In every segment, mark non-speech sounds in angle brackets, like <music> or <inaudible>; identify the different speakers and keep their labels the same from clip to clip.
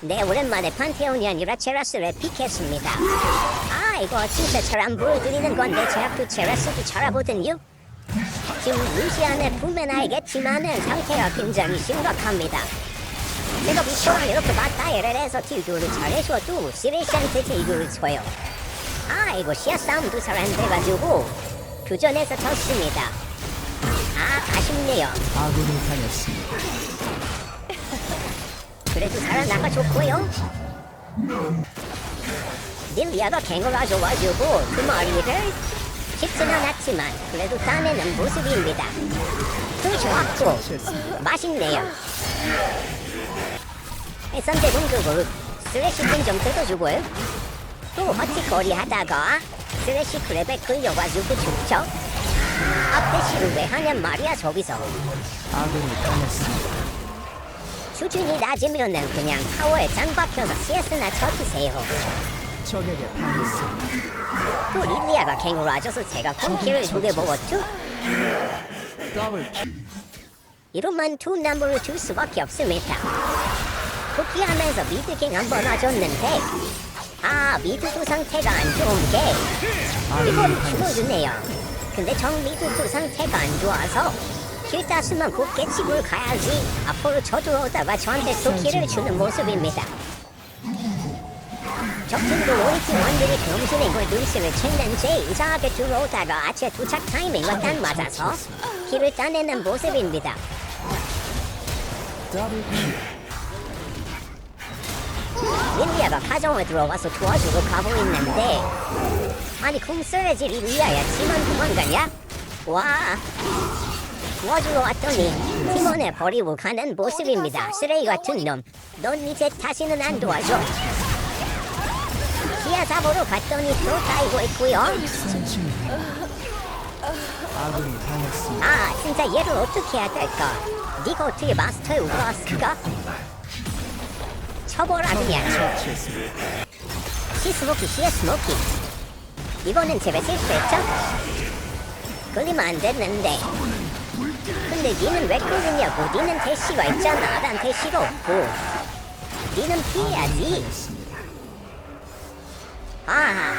Speaker 1: 네, 오랜만에 판테온이 아니라 체라스를 픽했습니다. 아, 이거 진짜 잘 안 보여드리는 건데 제가 체라스도 잘하거든요. 지금 루시안의 보면 알겠지만은 상태가 굉장히 심각합니다. 제가 미처럼 이렇게 맞다이를 해서 딜도를 잘해줘도 시레시한테 딜도를 쳐요. 아, 이거 시야 싸움도 잘 안 돼가지고 교전에서 졌습니다. 아, 아쉽네요.
Speaker 2: 아군이 당했습니다.
Speaker 1: 그래도 살아나가 좋고요. 릴리아가 갱어가 좋아지고 그 머리를 쉽진 않았지만 그래도 따내는 모습입니다. 그 좋았고 맛있네요. 선제 공격으로 스레시 좀 뜯어주고요. 또 허티거리 하다가 스레시 크랩에 끌려가지고 죽죠. 앞대시를 왜 하냔 말이야 저기서.
Speaker 2: 아군이 당했습니다.
Speaker 1: 수준이 낮으면은 그냥 타워에 짱 박혀서 CS나 쳐주세요.
Speaker 2: 적에게 당했습니다.
Speaker 1: 또 릴리아가 갱으로 와줘서 제가 콩키를 두개 먹었죠?
Speaker 2: 더블 킬.
Speaker 1: 이로만 두 나무를 줄 수밖에 없습니다. 복귀하면서 미드갱 한번 와줬는데 아 미드도 상태가 안 좋은 게 이걸 죽어주네요. 근데 정 미드도 상태가 안 좋아서 킬 땄으면 곱게 치고 가야지 앞으로 저들어오다가 저한테 또 킬을 주는 모습입니다. 적팀도 우리 팀 원들이 병신의 걸 눈치를 챘는지 이상하게 들어오다가 아체 도착 타이밍과 딱 맞아서 킬을 따내는 모습입니다. 릴리아가 가정을 들어와서 도와주고 가고 있는데 아니 공 써야지 릴리아야 팀원 도망가냐? 와 도와주러 왔더니 팀원을 버리고 가는 모습입니다 쓰레기 같은 놈 넌 이제 다시는 안 도와줘 잡으러 갔더니 또 따이고 있고요.
Speaker 2: 아
Speaker 1: 진짜 얘를 어떻게 해야 될까 니가 어떻게 마스터에 올라왔을까? 쳐보라 그냥. 시스모키 시에 스모키 이거는 제발 실수했죠? 끌리면 안 됐는데 근데 니는 왜 끌리냐고 니는 대시가 있잖아. 난 대시가 없고. 니는 피해야지. 아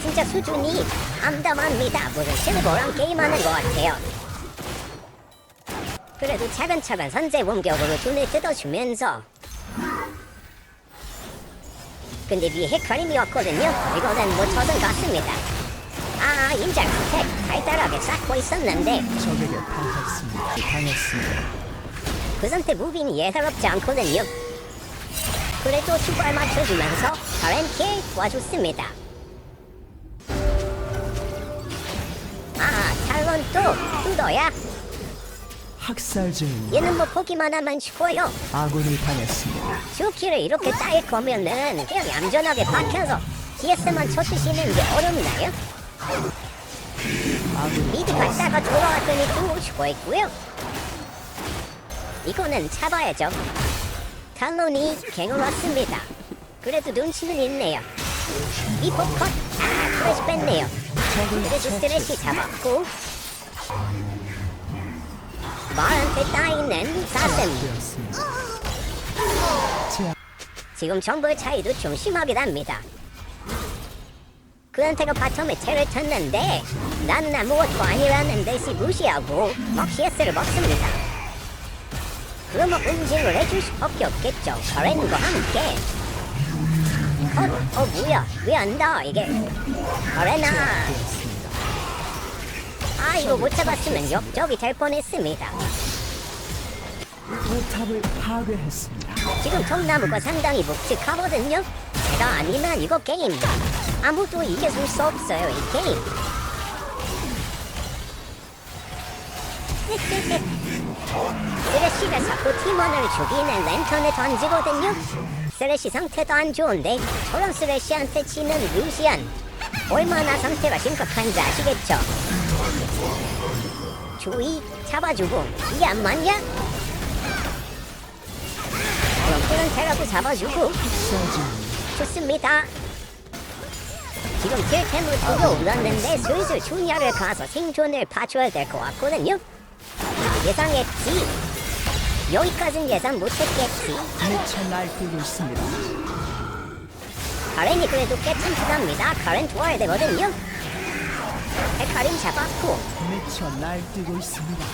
Speaker 1: 진짜 수준이 암담합니다. 무슨 실버랑 게임하는 것 같아요? 그래도 차근차근 선제 공격으로 눈을 뜯어주면서. 근데 위에 헤카림이 왔거든요. 이거는 뭐 저승 같습니다. 아, 인장 스택 달달하게 쌓고 있었는데
Speaker 2: 적에게 당했습니다. 당했습니다.
Speaker 1: 그 상태 무빙이 예사롭지 않거든요. 그래도 추발 맞춰주면서 바렌키에 도와줬습니다. 아, 탈론 또 뜯어야
Speaker 2: 학살 중입니다.
Speaker 1: 얘는 뭐 보기만 하면 죽어요.
Speaker 2: 아군이 당했습니다.
Speaker 1: 슈키를 이렇게 따일 거면은 그냥 얌전하게 박혀서 DS만 쳐주시는 게 어렵나요? 미드 갔다가 돌아왔더니 또 죽어 있고요. 이거는 잡아야죠. 탈론이 갱을 왔습니다. 그래도 눈치는 있네요. 이포 컷 아 크래시 뺐네요. 그래도 스트레시 잡았고 말한테 따이는 사슴 지금 정보의 차이도 좀 심하게 납니다. 그한테가 바텀에 채를 쳤는데 나는 아무것도 아니라는 듯이 무시하고 막 CS를 먹습니다. 그러면 응징을 해줄 수밖에 없겠죠. 가렌과 함께. 어, 어 뭐야? 왜 안다 이게? 가렌아. 아 이거 못 잡았으면 역적이 될 뻔했습니다.
Speaker 2: 포탑을 파괴했습니다.
Speaker 1: 지금 통나무가 상당히 묵직하거든요. 제가 아니면 이거 게임 아무도 이겨줄 수 없어요 이 게임. <laughs> 쓰레쉬가 자꾸 팀원을 죽이는 랜턴을 던지거든요. 쓰레쉬 상태도 안 좋은데 저런 쓰레쉬한테 치는 루시안 얼마나 상태가 심각한지 아시겠죠? 조이 잡아주고 이게 안 맞냐? 그럼 그런 테라도 잡아주고. 좋습니다. 지금 킬템을 두고 올랐는데 슬슬 주니아를 가서 생존을 봐줘야 될 것 같거든요. 예상했지. 여기까진 예상 못했겠지.
Speaker 2: 미쳐 날뛰고 있습니다.
Speaker 1: 가렌이 그래도 꽤 튼튼합니다. 가렌 좋아야 되거든요. 헤카림 잡았고
Speaker 2: 미쳐 날뛰고 있습니다.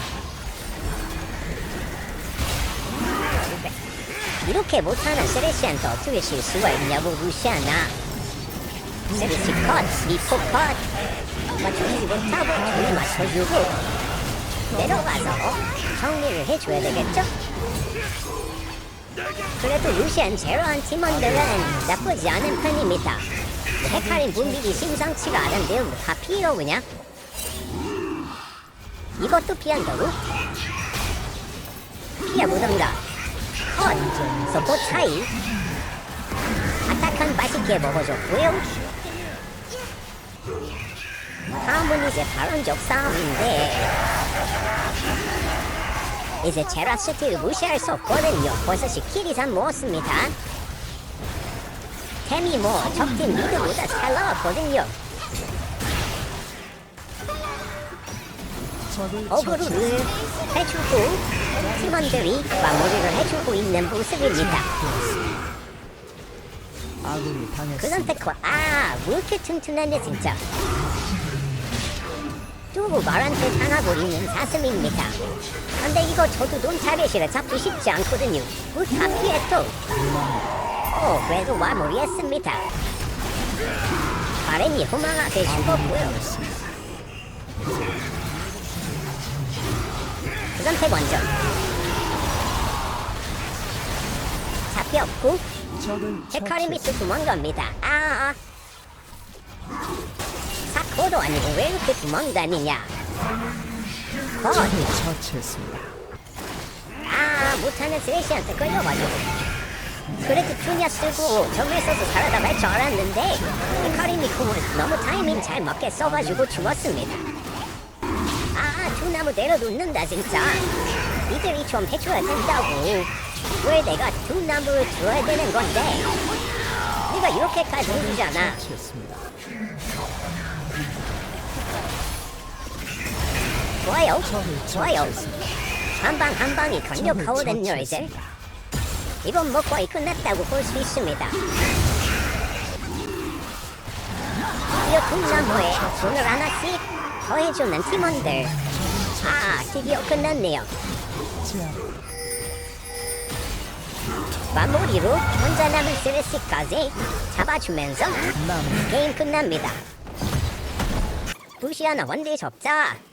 Speaker 1: 이렇게 못하는 세레시한테 어떻게 실수가 있냐고 무시하나. 세레시 컷, 미포 컷. 맞추지 못하고 둘 맞춰주고 내려가서 정리를 해줘야 되겠죠? 그래도 루시안 제로한 팀원들은 나쁘지 않은 편입니다. 헤카린 분위기 심상치가 않은데요. 다 피해요 그냥. 이것도 피한다고? 피해보던가. 컷! 서포 차이. 아타칸 맛있게 먹어줬고요. 다음은 이제 발언적 싸움인데 이제 제라스티를 무시할 수 없거든요. 10킬 이상 모았습니다. 템이 뭐 적팀 리드보다 잘 나왔거든요. 어그로를 해주고 팀원들이 마무리를 해주고 있는 모습입니다.
Speaker 2: 아군이
Speaker 1: 그
Speaker 2: 당했습니다.
Speaker 1: 선택과 아, 왜 이렇게 튼튼하네 진짜. 두고 말한테 당하고 있는 사슴입니다. 근데 이거 저도 돈 타겟이라 잡기 쉽지 않거든요. 뭐다 피했어. 어, 그래도 마무리했습니다. 바렌이 호망하게 죽었고요. 그 선택 완전. 잡혔고 헤카리. 밑에 도망갑니다. 아, 사코도 아니고 왜 이렇게 도망다니냐? 거,
Speaker 2: 적을 처치했습니다.
Speaker 1: 아, 못하는 쓰레쉬한테 끌려가지고. 그래도 투냐 쓰고 정글 써서 살아다 갈줄 알았는데 헤카리 미콩을 너무 타이밍 잘 맞게 써가지고 죽었습니다. 아, 투나무 내려놓는다 진짜. 니들이 좀 해줘야 된다고. 왜 내가 투나무를 줘야 되는 건데? 네가 이렇게까지 해주잖아. 좋아요. 좋아요.
Speaker 2: 처치했습니다.
Speaker 1: 한방 한 방이 강력하거든요 이제. 이번 뭐 거의 끝났다고 볼 수 있습니다. 드디어 통나무에 돈을 하나씩 더해주는 팀원들. 아, 드디어 끝났네요. 마무리로 혼자 남은 쓰레쉬까지 잡아주면서
Speaker 2: 남은
Speaker 1: 게임 끝납니다. 부시아나 원딜 접자.